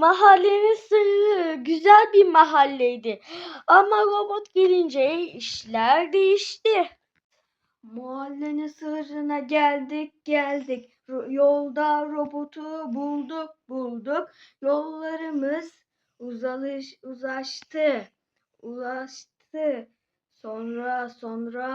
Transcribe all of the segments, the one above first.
Mahallenin sırrı güzel bir mahalleydi. Ama robot gelince işler değişti. Mahallenin sırrına geldik geldik. Yolda robotu bulduk bulduk. Yollarımız uzalış uzlaştı. Ulaştı. Sonra sonra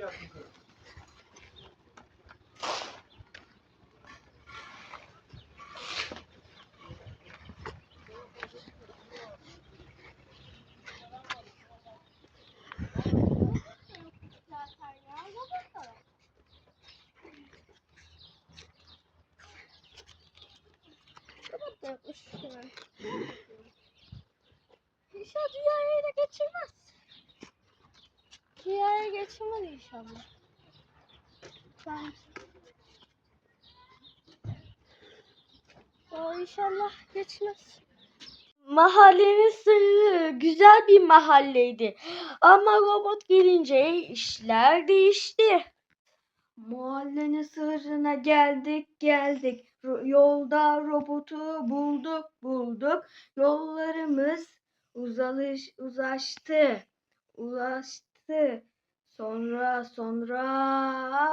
yapmış. İnşallah dünyaya ele geçirmez. Dünyaya geçirmez inşallah. Ben... O inşallah geçmez. Mahallenin sırrı güzel bir mahalleydi. Ama robot gelince işler değişti. Mahallenin sırrına geldik geldik. Yolda robotu bulduk bulduk. Yollarımız uzalış uzlaştı. Ulaştı sonra